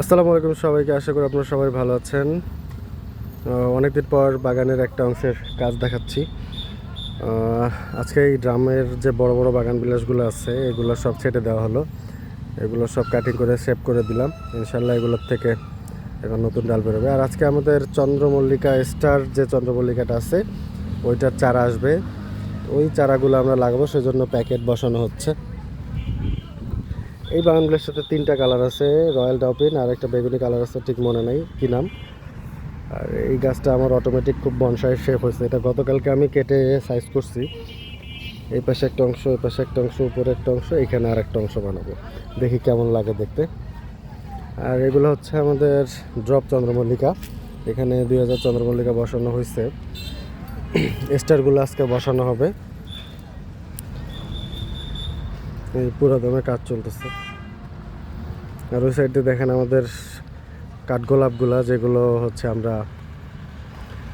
আসসালামু আলাইকুম সবাইকে, আশা করি আপনারা সবাই ভালো আছেন। অনেকদিন পর বাগানের একটা অংশের কাজ দেখাচ্ছি। আজকে এই ড্রামের যে বড় বড় বাগান বিলাসগুলো আছে, এগুলো সব ছেটে দেওয়া হলো। এগুলো সব কাটিং করে সেভ করে দিলাম। ইনশাল্লাহ এগুলোর থেকে এখন নতুন ডাল বেরোবে। আর আজকে আমাদের চন্দ্রমল্লিকা স্টার যে চন্দ্রমল্লিকাটা আছে, ওইটার চারা আসবে। ওই চারাগুলো আমরা লাগাবো, সেজন্য প্যাকেট বসানো হচ্ছে। এই বাগানগুলোর সাথে তিনটা কালার আছে, রয়্যাল ডাউপিন আর একটা বেগুনি কালার আছে, ঠিক মনে নেই কী নাম। আর এই গাছটা আমার অটোমেটিক খুব বনসাই শেপ হয়েছে। এটা গতকালকে আমি কেটে সাইজ করছি। এই পাশে একটা অংশ, এই পাশে একটা অংশ, উপরে একটা অংশ, এখানে আর একটা অংশ বানাবো। দেখি কেমন লাগে দেখতে। আর এগুলো হচ্ছে আমাদের ড্রপ চন্দ্রমল্লিকা। এখানে দুই হাজার চন্দ্রমল্লিকা বসানো হয়েছে। স্টারগুলো আজকে বসানো হবে। এই পুরো দমে কাজ চলতেছে। আর ওই সাইডে দেখেন আমাদের কাঠগোলাপগুলা, যেগুলো হচ্ছে আমরা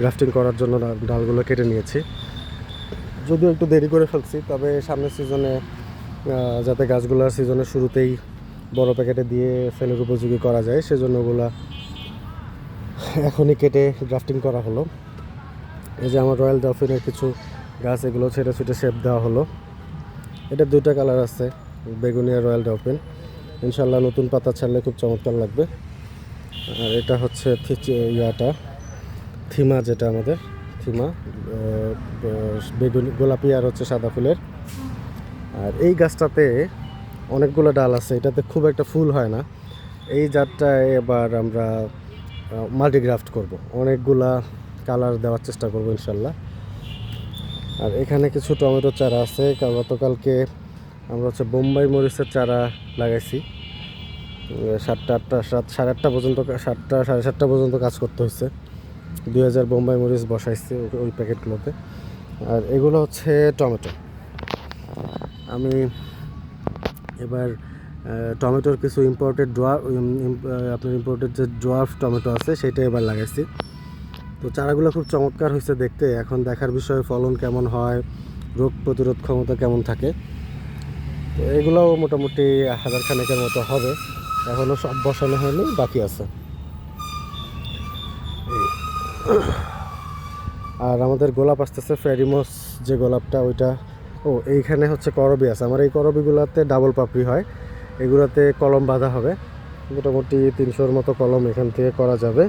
গ্রাফটিং করার জন্য ডালগুলো কেটে নিয়েছি। যদিও একটু দেরি করে ফেলছি, তবে সামনের সিজনে যাতে গাছগুলোর সিজনের শুরুতেই বড় প্যাকেটে দিয়ে সেলের উপযোগী করা যায়, সেজন্য ওগুলা এখনই কেটে গ্রাফটিং করা হলো। এই যে আমার রয়্যাল ডলফিনের কিছু গাছ, এগুলো ছেটে ছুটে শেপ দেওয়া হলো। এটা দুটা কালার আছে, বেগুনি আর রয়্যাল ডলফিন ইনশাল্লাহ নতুন পাতা ছাড়লে খুব চমৎকার লাগবে। আর এটা হচ্ছে ইয়াটা, থিমা যেটা আমাদের, থিমা বেগুনি, গোলাপি আর হচ্ছে সাদা ফুলের। আর এই গাছটাতে অনেকগুলো ডাল আছে, এটাতে খুব একটা ফুল হয় না। এই জাতটায় এবার আমরা মাল্টিগ্রাফট করব। অনেকগুলা কালার দেওয়ার চেষ্টা করব ইনশাল্লাহ আর এখানে কিছু টমেটো চারা আছে গতকালকে আমরা হচ্ছে বোম্বাই মরিচের চারা লাগাইছি। সাতটা আটটা, সাত, সাড়ে আটটা পর্যন্ত সাতটা, সাড়ে সাতটা পর্যন্ত কাজ করতে হয়েছে। দুই হাজার বোম্বাই মরিচ বসাইছি ওই- প্যাকেটগুলোতে। আর এগুলো হচ্ছে টমেটো। আমি এবার টমেটোর কিছু ইম্পোর্টেড ডোয়া আপনার ইম্পোর্টেড যে ডোয়ার্ফ টমেটো আছে, সেটা এবার লাগাইছি। তো চারাগুলো খুব চমৎকার হয়েছে দেখতে। এখন দেখার বিষয়ে ফলন কেমন হয়, রোগ প্রতিরোধ ক্ষমতা কেমন থাকে। তো এগুলোও মোটামুটি হাজার খানেকের মতো হবে। এখনও সব বসানো হয়নি, বাকি আছে। আর আমাদের গোলাপ আসতেছে, ফেরিমস যে গোলাপটা, ওইটা। ও, এইখানে হচ্ছে করবি আছে। আমার এই করবিগুলোতে ডাবল পাপড়ি হয়। এগুলোতে কলম বাঁধা হবে। মোটামুটি তিনশোর মতো কলম এখান থেকে করা যাবে।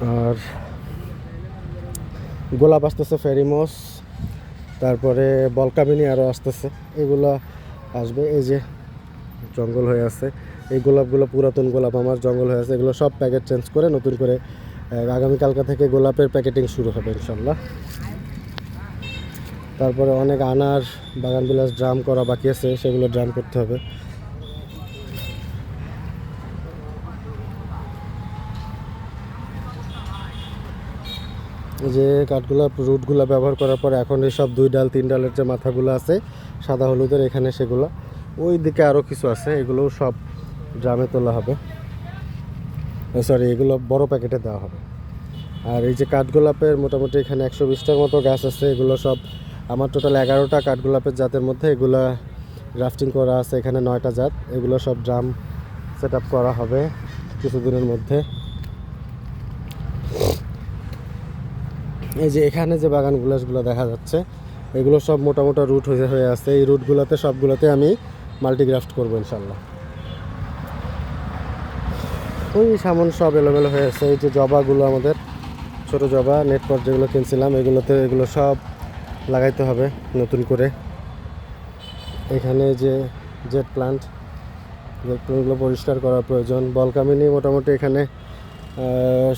আর গোলাপ আসতেছে, ফেরিমস। তারপরে বলকামিনি আরও আসতেছে। এগুলো আসবে, এই যে জঙ্গল হয়ে আছে। এই গোলাপগুলো পুরাতন গোলাপ আমার, জঙ্গল হয়ে আছে। এগুলো সব প্যাকেট চেঞ্জ করে নতুন করে আগামীকালকা থেকে গোলাপের প্যাকেটিং শুরু হবে ইনশাল্লাহ। তারপরে অনেক আনার বাগান বিলাস ড্রাম করা বাকি আছে, সেগুলো ড্রাম করতে হবে। যে কাঠগোলাপ রুটগুলো ব্যবহার করার পর এখন এই সব দুই ডাল, তিন ডালের যে মাথাগুলো আছে, সাদা হলুদের এখানে সেগুলো। ওই দিকে আরও কিছু আছে এগুলোও সব ড্রামে তোলা হবে। সরি এগুলো বড় প্যাকেটে দেওয়া হবে। আর এই যে কাঠগোলাপের মোটামুটি এখানে একশো বিশটার মতো গাছ আছে, এগুলো সব আমার টোটাল এগারোটা কাঠগোলাপের জাতের মধ্যে এগুলো গ্রাফটিং করা আছে এখানে নয়টা জাত। এগুলো সব ড্রাম সেট করা হবে কিছুদিনের মধ্যে। এই যে এখানে যে বাগান গুলাসগুলো দেখা যাচ্ছে, এগুলো সব মোটা মোটা রুট হয়ে হয়ে আছে। এই রুটগুলোতে সবগুলোতে আমি মাল্টিগ্রাফট করব ইনশাল্লাহ। ওই সামন সব এলোমেলো হয়ে আছে। এই যে জবাগুলো আমাদের, ছোট জবা নেটপট যেগুলো কিনছিলাম, এগুলোতে, এগুলো সব লাগাইতে হবে নতুন করে। এখানে যে জেট প্লান্ট জেট প্লান্টগুলো পরিষ্কার করার প্রয়োজন। বলকামিনি মোটামুটি এখানে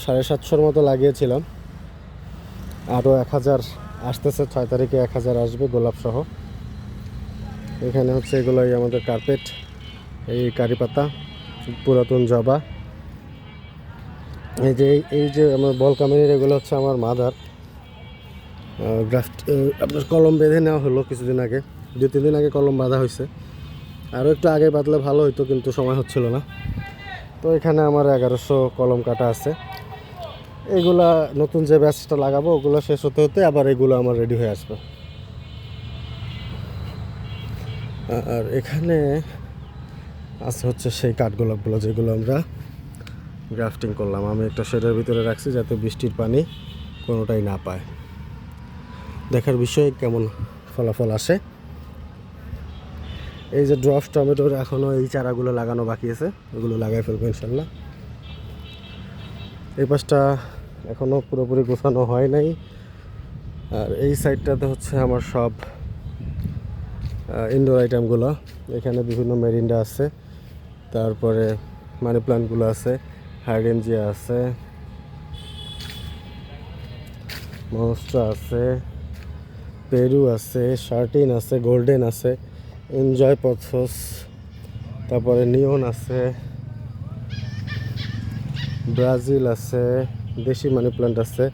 সাড়ে সাতশোর মতো লাগিয়েছিলাম। আরও এক হাজার আসতেছে, ছয় তারিখে এক হাজার আসবে গোলাপ সহ এখানে হচ্ছে এগুলোই আমাদের কার্পেট এই কারি পাতা, পুরাতন জবা। এই যে এই যে আমার বল কামিনীর, এগুলো হচ্ছে আমার মাদার। গ্রাফট আপনার কলম বেঁধে নেওয়া হলো কিছুদিন আগে, দু, তিন দিন আগে কলম বাঁধা হয়েছে। আরও একটু আগে বাঁধলে ভালো হতো কিন্তু সময় হচ্ছিল না। তো এখানে আমার এগারোশো কলম কাটা আছে। এগুলা নতুন যে ব্যাচটা লাগাবো, ওগুলো শেষ হতে হতে আবার এগুলো আমার রেডি হয়ে আসবে। আর এখানে আছে হচ্ছে সেই কাঠগোলাপগুলো যেগুলো আমরা গ্রাফটিং করলাম। আমি একটা শেডের ভিতরে রাখছি যাতে বৃষ্টির পানি কোনোটাই না পায়। দেখার বিষয়ে কেমন ফলাফল আসে। এই যে ড্রফ টমেটোর এখনও এই চারাগুলো লাগানো বাকি আছে, ওগুলো লাগাই ফেলব ইনশাল্লাহ। এই পাশটা এখনও পুরোপুরি গোছানো হয় নাই। আর এই সাইডটাতে হচ্ছে আমার সব ইনডোর আইটেমগুলো এখানে বিভিন্ন মেরিন্ডা আছে, তারপরে মানি প্লান্টগুলো আছে হাইডেনজিয়া আছে মনস্ট্রা আছে পেরু আছে শার্টিন আছে গোল্ডেন আছে এনজয় পথস তারপরে নিয়ন আছে ব্রাজিল আছে দেশি মানি প্লান্ট আছে।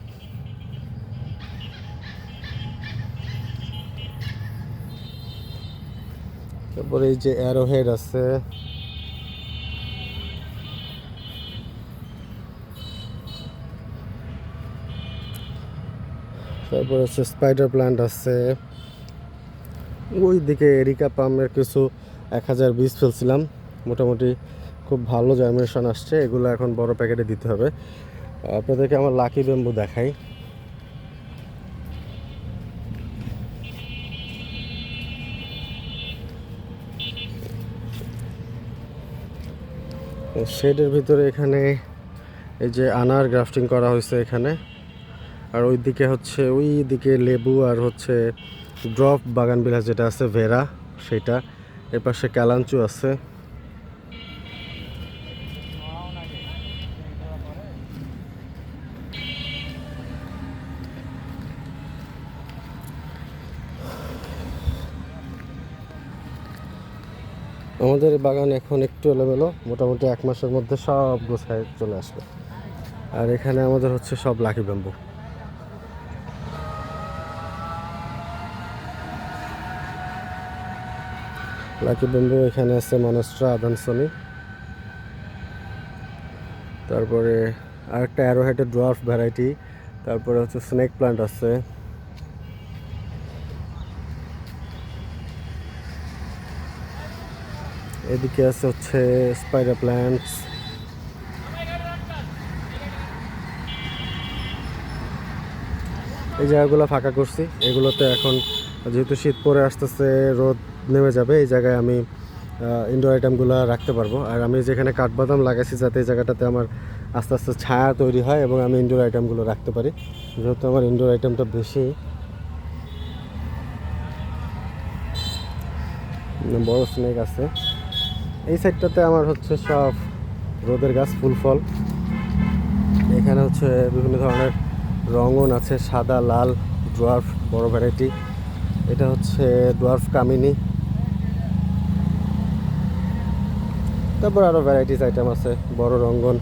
তারপরে এই যে অ্যারোহেড আছে। তারপর হচ্ছে স্পাইডার প্ল্যান্ট আছে। ওই দিকে এরিকা পামের কিছু এক হাজার বীজ ফেলছিলাম। মোটামুটি খুব ভালো জার্মিনেশন আসছে। এগুলো এখন বড় প্যাকেটে দিতে হবে। আপনাদেরকে আমার লাকি বেম্বু দেখাই। শেডের ভিতরে এখানে এই যে আনার গ্রাফটিং করা হয়েছে এখানে। আর ওই দিকে হচ্ছে ওই দিকে লেবু আর হচ্ছে ড্রপ বাগান বিলাস যেটা আছে ভেরা সেটা। এর পাশে ক্যালাঞ্চু আছে। আমাদের বাগান এখন একটু এলোমেলো, মোটামুটি এক মাসের মধ্যে সব গোছায় চলে আসবে। আর এখানে আমাদের হচ্ছে সব লাকি ব্যাম্বু। লাকি ব্যাম্বু এখানে আছে মনস্ট্রা আদানসনি। তারপরে আরেকটা অ্যারোহেডের ড্রাফট ভ্যারাইটি তারপরে হচ্ছে স্নেক প্লান্ট আছে। এদিকে আছে হচ্ছে স্পাইডার প্ল্যান্টস এই জায়গাগুলো ফাঁকা করছি। এগুলোতে এখন যেহেতু শীত পরে আসতেছে, রোদ নেমে যাবে, এই জায়গায় আমি ইনডোর আইটেমগুলো রাখতে পারব। আর আমি যেখানে কাঠবাদাম লাগাইছি, যাতে এই জায়গাটাতে আমার আস্তে আস্তে ছায়া তৈরি হয় এবং আমি ইনডোর আইটেমগুলো রাখতে পারি। যেহেতু আমার ইনডোর আইটেমটা বেশি। বড় স্নেক আছে। এই সাইডটাতে আমার হচ্ছে সব রোদের গাছ ফুল ফল এখানে হচ্ছে বিভিন্ন ধরনের রঙন আছে, সাদা, লাল, ডোয়ার্ফ, বড় ভ্যারাইটি। এটা হচ্ছে ডোয়ার্ফ কামিনী। তারপর আরও ভ্যারাইটিস আইটেম আছে, বড় রঙ্গন,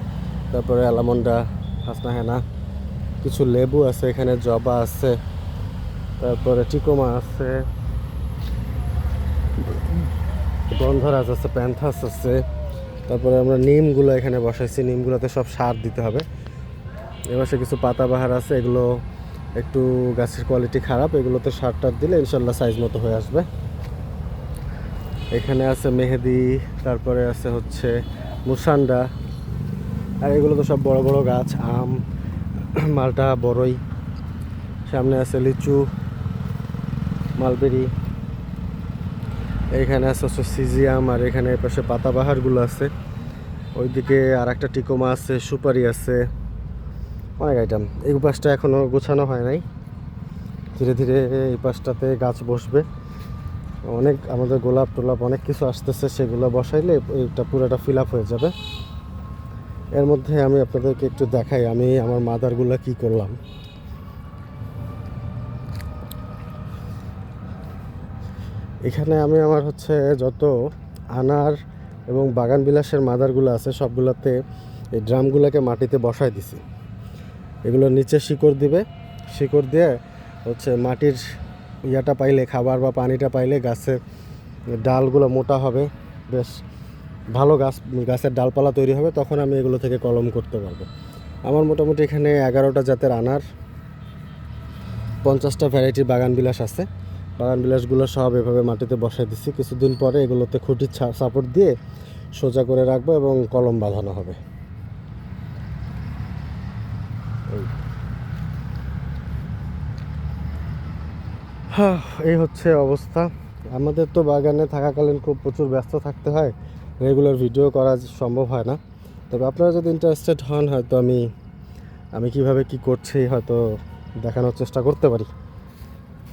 তারপরে অ্যালামন্ডা হাসনা হেনা কিছু লেবু আছে, এখানে জবা আছে, তারপরে টিকোমা আছে। গন্ধরাজ আছে, প্যান্থাস আছে। তারপরে আমরা নিমগুলো এখানে বসাইছি, নিমগুলোতে সব সার দিতে হবে। এবারে কিছু পাতাবাহার আছে, এগুলো একটু গাছের কোয়ালিটি খারাপ, এগুলোতে সার টার দিলে ইনশাল্লাহ সাইজ মতো হয়ে আসবে। এখানে আছে মেহেদি, তারপরে আছে হচ্ছে মুসান্ডা, আর এগুলো তো সব বড় বড় গাছ, আম, মালটা বড়ই। সামনে আছে লিচু, মালবেরি। এইখানে আছে হচ্ছে সিজিয়াম, আর এখানে পাশে পাতাবাহারগুলো আছে। ওইদিকে আর একটা টিকোমা আছে, সুপারি আছে, অনেক আইটেম এই পাশটা এখনও গোছানো হয় নাই। ধীরে ধীরে এই পাশটাতে গাছ বসবে। অনেক আমাদের গোলাপ টোলাপ অনেক কিছু আসতেছে, সেগুলো বসাইলে এটা পুরোটা ফিল আপ হয়ে যাবে। এর মধ্যে আমি আপনাদেরকে একটু দেখাই, আমি আমার মাদারগুলো কি করলাম। এখানে আমি আমার হচ্ছে যত আনার এবং বাগান বিলাসের মাদারগুলো আছে, সবগুলোতে এই ড্রামগুলোকে মাটিতে বসাই দিছি। এগুলো নিচে শিকড় দিবে, শিকড় দিয়ে হচ্ছে মাটির ইয়াটা পাইলে, খাবার বা পানিটা পাইলে গাছের ডালগুলো মোটা হবে, বেশ ভালো গাছ, গাছের ডালপালা তৈরি হবে, তখন আমি এগুলো থেকে কলম করতে পারব। আমার মোটামুটি এখানে এগারোটা জাতের আনার, পঞ্চাশটা ভ্যারাইটির বাগান বিলাস আছে। বাগান বিলাসগুলো সব এভাবে মাটিতে বসাই দিচ্ছি কিছুদিন পরে এগুলোতে খুঁটির সাপোর্ট দিয়ে সোজা করে রাখব এবং কলম বাঁধানো হবে। হ্যাঁ এই হচ্ছে অবস্থা। আমাদের তো বাগানে থাকাকালীন খুব প্রচুর ব্যস্ত থাকতে হয়। রেগুলার ভিডিও করা সম্ভব হয় না। তবে আপনারা যদি ইন্টারেস্টেড হন, হয়তো আমি আমি কীভাবে কি করছি, হয়তো দেখানোর চেষ্টা করতে পারি।